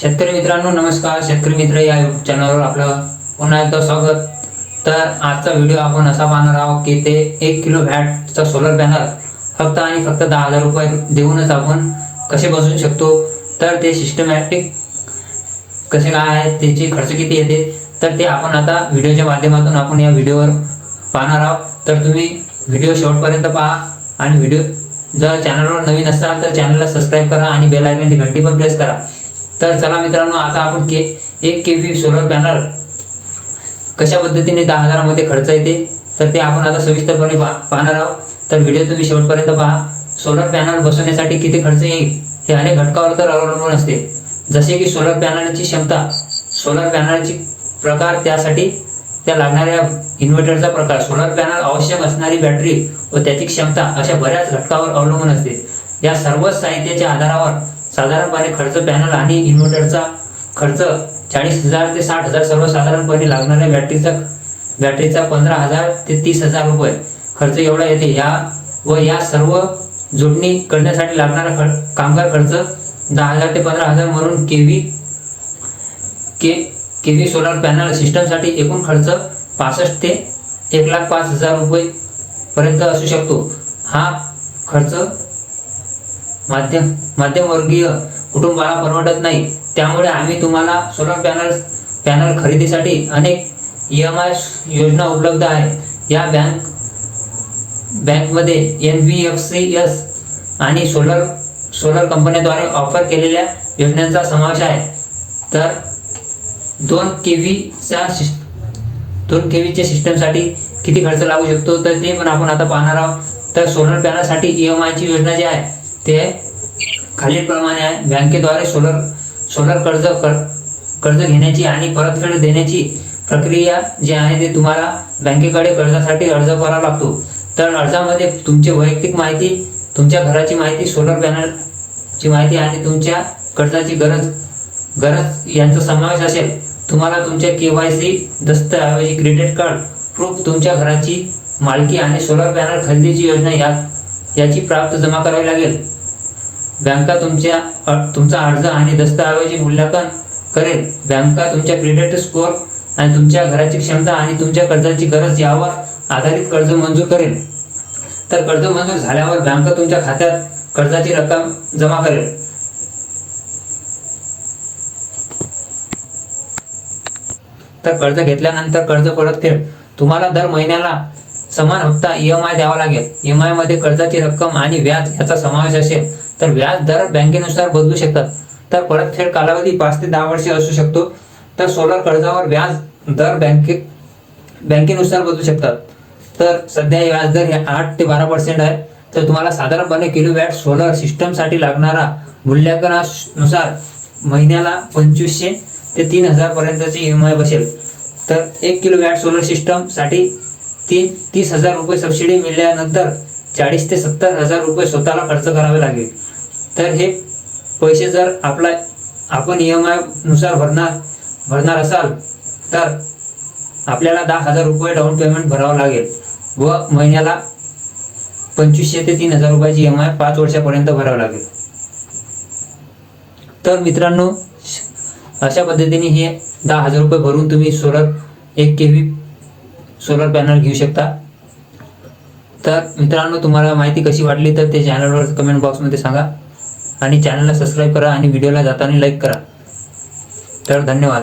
शेतकरी मित्रांनो नमस्कार. शेतकरी मित्र या युट्यूब चॅनलवर आपलं पुन्हा एकदा स्वागत. तर आजचा व्हिडिओ आपण असा पाहणार आहोत की ते एक किलो व्हॅटचा सोलर पॅनल फक्त आणि फक्त दहा हजार रुपये देऊनच आपण कसे बसवू शकतो? तर ते सिस्टमॅटिक कसे काय आहे त्याचे खर्च किती येते? तर ते आपण आता व्हिडिओच्या माध्यमातून आपण या व्हिडिओवर पाहणार आहोत. तर तुम्ही व्हिडिओ शेवटपर्यंत पहा आणि व्हिडिओ जर चॅनलवर नवीन असाल तर चॅनलला सबस्क्राईब करा आणि बेल आयकॉनची घंटी पण प्रेस करा. तर चला मित्रांनो आता आपण के एक के व्ही सोलर पॅनल कशा पद्धतीने दहा हजारामध्ये खर्च येते तर ते आपण आता सविस्तरपणे पा पाहणार आहोत. तर व्हिडिओ तुम्ही शेवटपर्यंत पहा. सोलर पॅनल बसवण्यासाठी किती खर्च येईल हे अनेक घटकावर तर अवलंबून असते. जसे की सोलर पॅनलची क्षमता सोलर पॅनलची प्रकार त्यासाठी त्या लागणाऱ्या इन्व्हर्टरचा प्रकार सोलर पॅनल आवश्यक असणारी बॅटरी व त्याची क्षमता अशा बऱ्याच घटकावर अवलंबून असते. या सर्व साहित्याच्या आधारावर साधारणपणे खर्च पॅनल आणि इन्व्हर्टरचा खर्च चाळीस हजार ते साठ हजार सर्वसाधारणपणे लागणाऱ्या बॅटरीचा बॅटरीचा पंधरा हजार ते तीस हजार रुपये खर्च एवढा येते. या व या सर्व जोडणी करण्यासाठी लागणारा खर कामगार खर्च दहा हजार ते पंधरा हजार म्हणून KV K KV solar panel सिस्टमसाठी एकूण खर्च पासष्ट ते एक लाख पाच हजार रुपये पर्यंत असू शकतो. हा खर्च माध्यम मध्यमवर्गीय कुटुंबाला परवडत नाही. त्यामुळे आम्ही तुम्हाला सोलर पॅनल पॅनल खरेदीसाठी अनेक ई एम आय योजना उपलब्ध आहे. या बँक बँकमध्ये N B F C S आणि सोलर सोलर कंपन्याद्वारे ऑफर केलेल्या योजनांचा समावेश आहे. तर दोन के व्हीच्या दोन के व्हीच्या सिस्टमसाठी किती खर्च लागू शकतो तर ते पण आपण आता पाहणार आहोत. तर सोलर पॅनलसाठी ई एम आयची योजना जी आहे ते खालीलप्रमाणे आहे. बँकेद्वारे सोलर सोलर कर्ज कर- कर्ज घेण्याची आणि परतफेड देण्याची प्रक्रिया जी आहे ते तुम्हाला बँकेकडे कर्जासाठी अर्ज करावा लागतो. तर अर्जामध्ये तुमची वैयक्तिक माहिती तुमच्या घराची माहिती सोलर पॅनलची माहिती आणि तुमच्या कर्जाची गरज गरज यांचा समावेश असेल. तुम्हाला तुमच्या के वाय सी दस्तऐवजी क्रेडिट कार्ड प्रूफ तुमच्या घराची मालकी आणि सोलर पॅनल खरेदीची योजना यात याची प्राप्त जमा करावी लागेल. बँका तुमच्या तुमचा अर्ज आणि दस्तऐवजी मूल्यांकन करेल. बँका तुमच्या क्रेडिट स्कोअर आणि तुमच्या घराची क्षमता आणि तुमच्या कर्जाची गरज यावर आधारित कर्ज मंजूर करेल. तर कर्ज मंजूर झाल्यावर बँक तुमच्या खात्यात कर्जाची रक्कम जमा करेल. तर कर्ज घेतल्यानंतर कर्ज परतफेड. तुम्हाला दर महिन्याला समान हप्ता ई एम आय द्यावा लागेल. ईएमआयमध्ये कर्जाची रक्कम आणि व्याज याचा समावेश असेल तर व्याज दर बँकेनुसार बदलू शकतात. तर परतफेड कालावधी पाच ते दहा वर्षे असू शकतो. तर सोलर कर्जावर व्याज दर बँके बँकेनुसार बदलू शकतात. तर सध्या व्याज दर हे आठ ते बारा पर्सेंट आहे. तर तुम्हाला साधारणपणे किलोवॅट सोलर सिस्टमसाठी लागणारा मूल्यांकनानुसार महिन्याला पंचवीसशे ते तीन हजार पर्यंतची ई एम आय बसेल. तर एक किलो वॅट सोलर सिस्टमसाठी ती तीस हजार रुपये सबसिडी मिळाल्यानंतर चाळीस ते सत्तर हजार रुपये स्वतःला खर्च करावे लागेल. तर हे पैसे जर आपला आपण ई एम आयनुसार भरणार भरणार असाल तर आपल्याला दहा हजार रुपये डाऊन पेमेंट भरावं लागेल व महिन्याला पंचवीसशे ते तीन हजार रुपयाची ई एम आय पाच वर्षापर्यंत भरावं लागेल. तर मित्रांनो अशा पद्धतीने हे दहा हजार रुपये भरून तुम्ही सोलर एक के व्ही सोलर पॅनल घेऊ शकता. तर मित्रांनो तुम्हाला माहिती कशी वाटली तर ते चॅनलवर कमेंट बॉक्समध्ये सांगा. आणि चॅनलला सबस्क्राईब करा आणि व्हिडिओला जाताना लाईक करा. तर धन्यवाद.